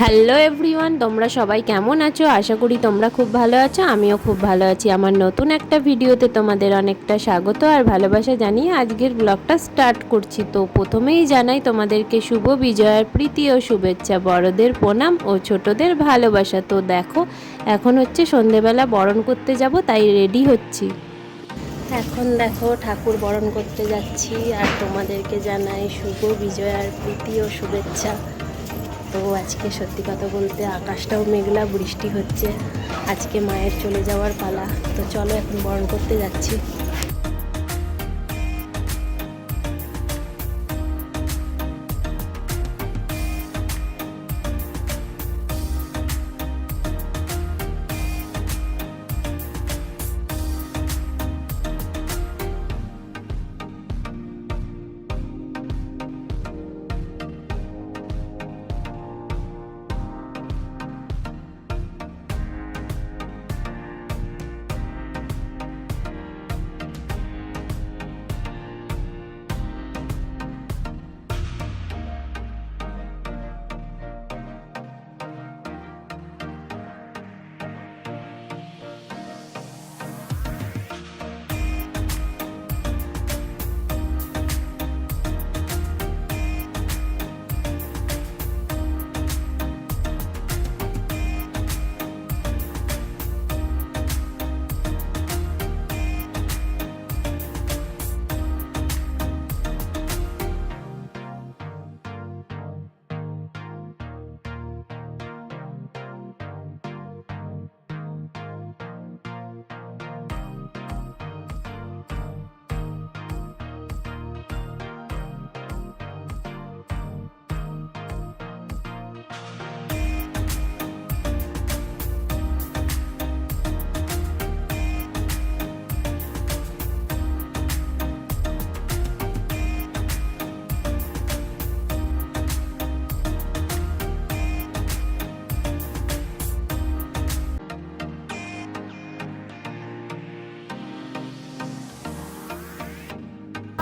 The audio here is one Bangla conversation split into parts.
হ্যালো এভরিওয়ান, তোমরা সবাই কেমন আছো? আশা করি তোমরা খুব ভালো আছো, আমিও খুব ভালো আছি। আমার নতুন একটা ভিডিওতে তোমাদের অনেকটা স্বাগত আর ভালোবাসা জানিয়ে আজকের ব্লগটা স্টার্ট করছি। তো প্রথমেই জানাই তোমাদেরকে শুভ বিজয়ার প্রীতি ও শুভেচ্ছা, বড়দের প্রণাম ও ছোটদের ভালোবাসা। তো দেখো, এখন হচ্ছে সন্ধেবেলা, বরণ করতে যাব, তাই রেডি হচ্ছি। এখন দেখো, ঠাকুর বরণ করতে যাচ্ছি আর তোমাদেরকে জানাই শুভ বিজয়ার প্রীতি ও শুভেচ্ছা। তো আজকে সত্যি কথা বলতে আকাশটাও মেঘলা, বৃষ্টি হচ্ছে। আজকে মায়ের চলে যাওয়ার পালা। তো চলো এখন বরণ করতে যাচ্ছি।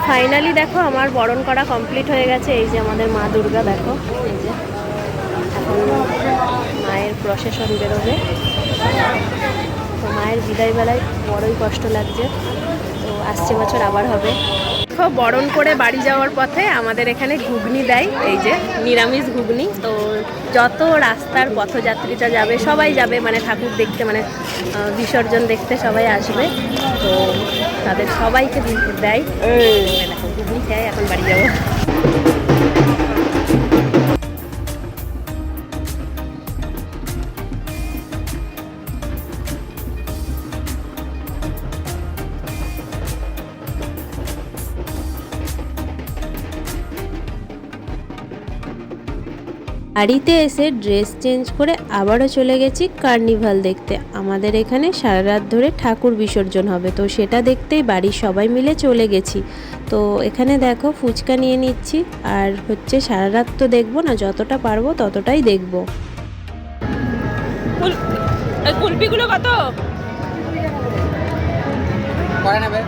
ফাইনালি দেখো, আমার বরণ করা কমপ্লিট হয়ে গেছে। এই যে আমাদের মা দুর্গা, দেখো। এই যে এখন মায়ের প্রসেশন বেরোবে। তো মায়ের বিদায় বেলায় বড়ই কষ্ট লাগছে। তো আসছে বছর, আবার হবে। দেখো, বরণ করে বাড়ি যাওয়ার পথে আমাদের এখানে ঘুগনি দেয়, এই যে নিরামিষ ঘুগনি। তো যত রাস্তার পথযাত্রীটা যাবে, সবাই যাবে মানে ঠাকুর দেখতে মানে বিসর্জন দেখতে সবাই আসবে। তো তাদের সবাইকে দেয়। দেখো ঘুগনি খেয়ে এখন বাড়ি যাব। বাড়িতে এসে ড্রেস চেঞ্জ করে আবারও চলে গেছি কার্নিভাল দেখতে। আমাদের এখানে সারা রাত ধরে ঠাকুর বিসর্জন হবে তো সেটা দেখতেই বাড়ির সবাই মিলে চলে গেছি। তো এখানে দেখো ফুচকা নিয়ে নিচ্ছি আর হচ্ছে সারা রাত তো দেখব না যতটা পারব ততটাই দেখব। কুলপিগুলো কত? করে নেবে?